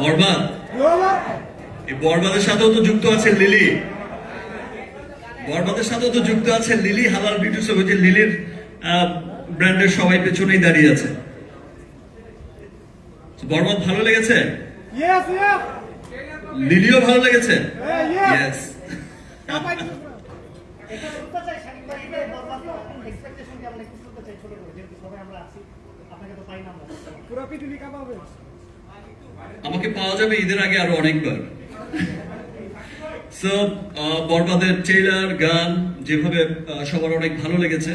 বরবাদ এই বরবাদের সাথেও তো যুক্ত আছে লিলি। বরবাদের সাথেও তো যুক্ত আছে লিলি হালাল বিউটি শপ যে লিলির ব্র্যান্ডের সবাই পেছনেই দাঁড়িয়ে আছে। তো বরবাদ ভালো লেগেছে. লিলিও ভালো লেগেছে? Hey, yes. ইয়েস এটা শুনতে চাই শাকিব ভাই এটা বরবাদ এক্সপেকটেশন কেমন একটু শুনতে চাই ছোট করে যেহেতু সবাই আমরা আছি আপনাকে তো পাই না আমরা। পুরো পৃথিবী কাঁপাবে আমাকে পাওয়া যাবে ঈদের আগে আরও অনেকবার। সো বরবাদের ট্রেলার গান, যেভাবে সবার অনেক ভালো লেগেছে।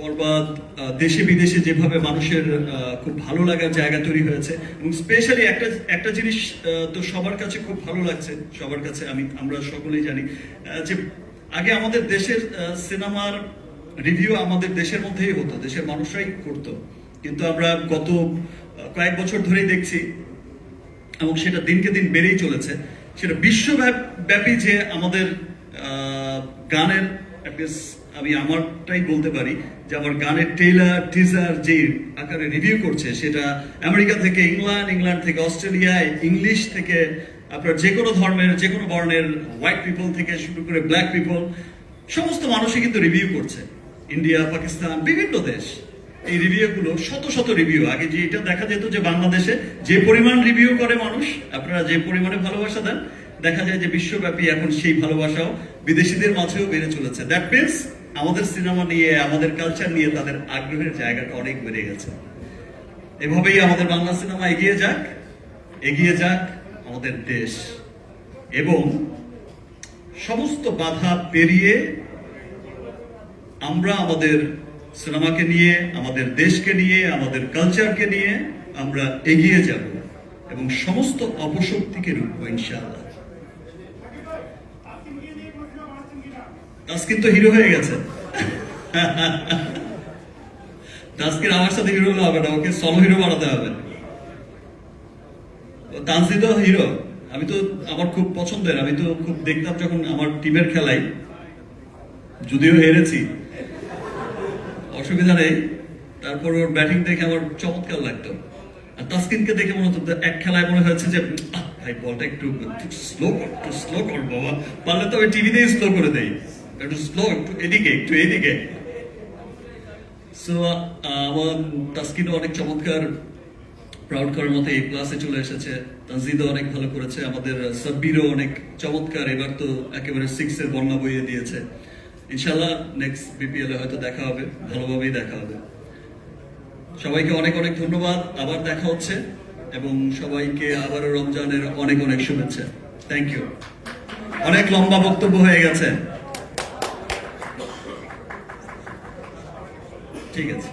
বরবাদ দেশে বিদেশে যেভাবে মানুষের খুব ভালো লাগার জায়গা তৈরি হয়েছে। এবং স্পেশালি একটা একটা জিনিস তো সবার কাছে খুব ভালো লাগছে, সবার কাছে আমি, আমরা সকলেই জানি যে আগে আমাদের দেশের সিনেমার রিভিউ আমাদের দেশের মধ্যেই হতো, দেশের মানুষরাই করতো। কিন্তু আমরা গত কয়েক বছর ধরেই দেখছি, এবং সেটা দিনকে দিন বেড়েই চলেছে। সেটা বিশ্বব্যাপী যে আমাদের গানের আমি আমারটাই বলতে পারি, যে আমার গানের টেইলার টিজার যে আকারে রিভিউ করছে, সেটা আমেরিকা থেকে ইংল্যান্ড ইংল্যান্ড থেকে অস্ট্রেলিয়ায়, ইংলিশ থেকে আপনার যে কোনো ধর্মের, যে কোনো বর্ণের হোয়াইট পিপল থেকে শুরু করে ব্ল্যাক পিপল সমস্ত মানুষই কিন্তু রিভিউ করছে। ইন্ডিয়া, পাকিস্তান, বিভিন্ন দেশ। এই রিভিউ গুলো শত শত রিভিউ আগে যে এটা দেখা যেত যে বাংলাদেশে যে পরিমাণ রিভিউ করে মানুষ, আপনারা যে পরিমাণে ভালোবাসা দেন, দেখা যায় যে বিশ্বব্যাপী এখন সেই ভালোবাসাও বিদেশিদের মাঝেও বেড়ে চলেছে। দ্যাট মিনস আমাদের সিনেমা নিয়ে, আমাদের কালচার নিয়ে তাদের আগ্রহের জায়গাটা অনেক বেড়ে গেছে। এভাবেই আমাদের বাংলা সিনেমা এগিয়ে যাক এগিয়ে যাক আমাদের দেশ। এবং সমস্ত বাধা পেরিয়ে আমরা আমাদের সিনেমাকে নিয়ে, আমাদের দেশকে নিয়ে, আমাদের কালচারকে নিয়ে আমরা এগিয়ে যাব এবং সমস্ত অপশক্তিকে রুখবো ইনশাআল্লাহ। তাস্কিন তো হিরো হয়ে গেছে। তাস্কিন আমার সাথে হিরো হলে হবে না, ওকে সলো হিরো বানাতে হবে। তানসি তো হিরো আমি তো, আমার খুব পছন্দের, আমি তো খুব দেখতাম যখন আমার টিমের খেলাই। যদিও হেরেছি। অসুবিধা নেই। তারপর ওর ব্যাটিং দেখে আমার চমৎকার লাগতো। আর তাসকিনকে দেখে মনে হতো এক খেলায় মনে হয়েছে যে ভাই, বলটা একটু স্লো কর, একটু স্লো কর বাবা। পারলে তো আমি টিভিতেই স্লো করে দেই। একটু স্লো একটু এদিকে একটু এদিকে। সো আমার তাসকিনও অনেক চমৎকার। প্রাউড করার মতো এই ক্লাসে চলে এসেছে। তানজিদও অনেক ভালো করেছে। আমাদের সাব্বিরও অনেক চমৎকার। এবার তো একেবারে সিক্স এর বন্যা বইয়ে দিয়েছে। ইনশাল্লাহ নেক্সট বিপিএল এ হয়তো দেখা হবে, ভালোভাবেই দেখা হবে। সবাইকে অনেক অনেক ধন্যবাদ, আবার দেখা হচ্ছে, এবং সবাইকে আবারও রমজানের অনেক অনেক শুভেচ্ছা। থ্যাংক ইউ অনেক লম্বা বক্তব্য হয়ে গেছে। ঠিক আছে।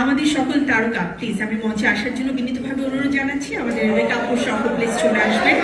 আমাদের সকল তারকা প্লিজ আমি মঞ্চে আসার জন্য বিনীতভাবে অনুরোধ জানাচ্ছি। আমাদের রেকাপুর সকল প্লিজ চলে আসবেন।